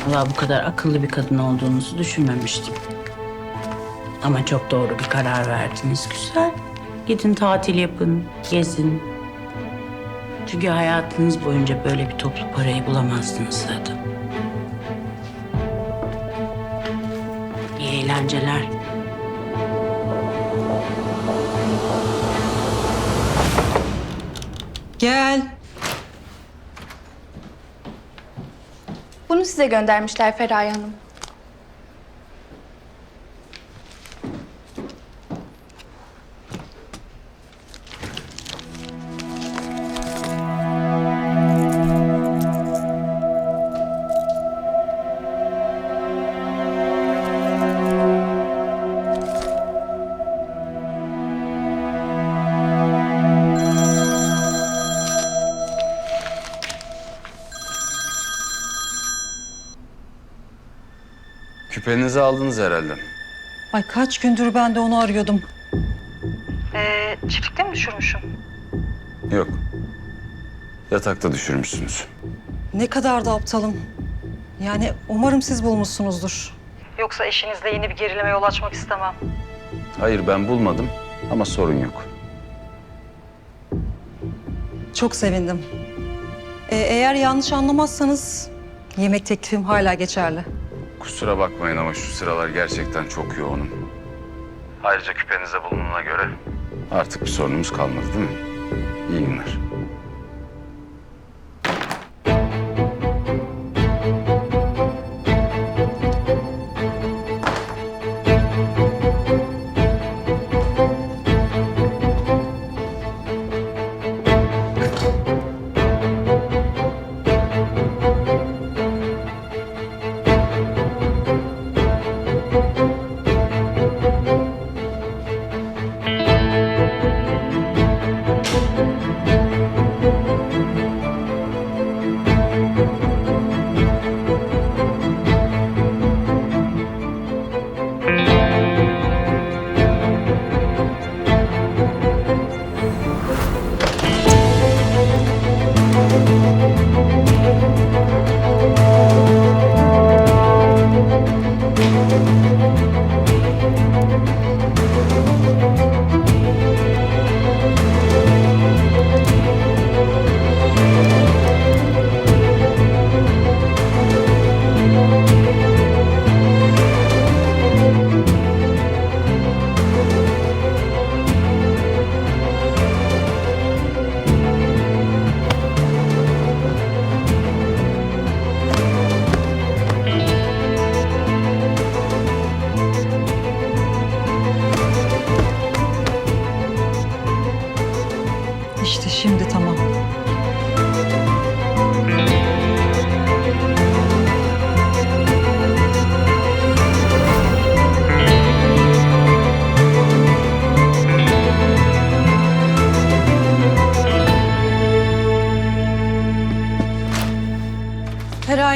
Asla bu kadar akıllı bir kadın olduğunuzu düşünmemiştim. Ama çok doğru bir karar verdiniz. Güzel. Gidin tatil yapın, gezin. Çünkü hayatınız boyunca böyle bir toplu parayı bulamazdınız zaten. İyi eğlenceler. Gel. Bunu size göndermişler Feraye Hanım. Küpenizi aldınız herhalde. Ay kaç gündür ben de onu arıyordum. Ee, çiftlikte mi düşürmüşüm? Yok. Yatakta düşürmüşsünüz. Ne kadar da aptalım. Yani umarım siz bulmuşsunuzdur. Yoksa eşinizle yeni bir gerileme yol açmak istemem. Hayır ben bulmadım ama sorun yok. Çok sevindim. Ee, eğer yanlış anlamazsanız yemek teklifim hala geçerli. Kusura bakmayın ama şu sıralar gerçekten çok yoğunum. Ayrıca küpenizde bulunduğuna göre artık bir sorunumuz kalmadı değil mi? İyi günler.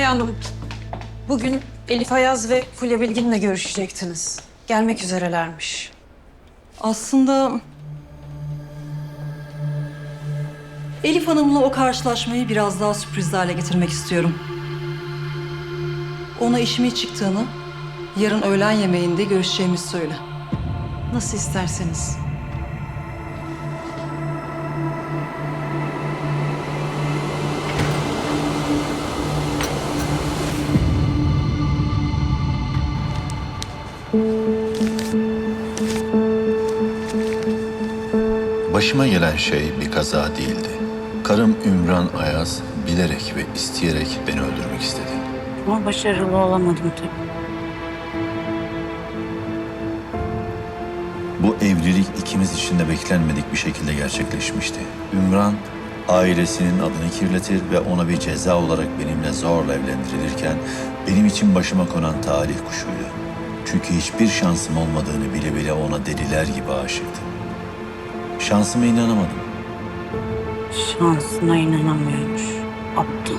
Feraye Hanım, bugün Elif Ayaz ve Fulya Bilgin'le görüşecektiniz. Gelmek üzerelermiş. Aslında Elif Hanım'la o karşılaşmayı biraz daha sürpriz hale getirmek istiyorum. Ona işimin çıktığını, yarın öğlen yemeğinde görüşeceğimizi söyle. Nasıl isterseniz. Başıma gelen şey bir kaza değildi. Karım Ümran Ayaz bilerek ve isteyerek beni öldürmek istedi. Ama başarılı olamadım tabii. Bu evlilik ikimiz için de beklenmedik bir şekilde gerçekleşmişti. Ümran ailesinin adını kirletir ve ona bir ceza olarak benimle zorla evlendirilirken benim için başıma konan talih kuşuydu. Çünkü hiçbir şansım olmadığını bile bile ona deliler gibi aşıktım. Şansıma inanamadım. Şansına inanamıyormuş. Aptal.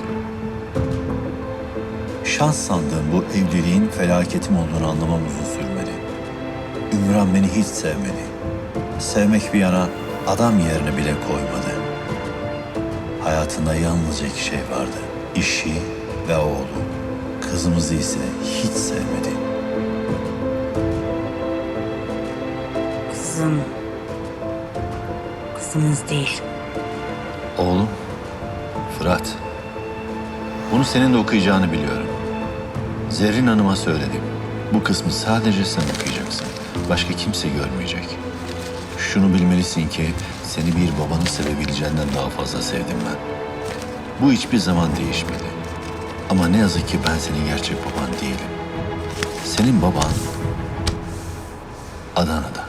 Şans sandığım bu evliliğin felaketim olduğunu anlamam uzun sürmedi. Ümran beni hiç sevmedi. Sevmek bir yana adam yerine bile koymadı. Hayatında yalnızca iki şey vardı. İşi ve oğlu. Kızımızı ise hiç sevmedi. Kızım. Kızınız değil. Oğlum, Fırat. Bunu senin de okuyacağını biliyorum. Zerrin Hanım'a söyledim. Bu kısmı sadece sen okuyacaksın. Başka kimse görmeyecek. Şunu bilmelisin ki seni bir babanı sevebileceğinden daha fazla sevdim ben. Bu hiçbir zaman değişmedi. Ama ne yazık ki ben senin gerçek baban değilim. Senin baban Adana'da.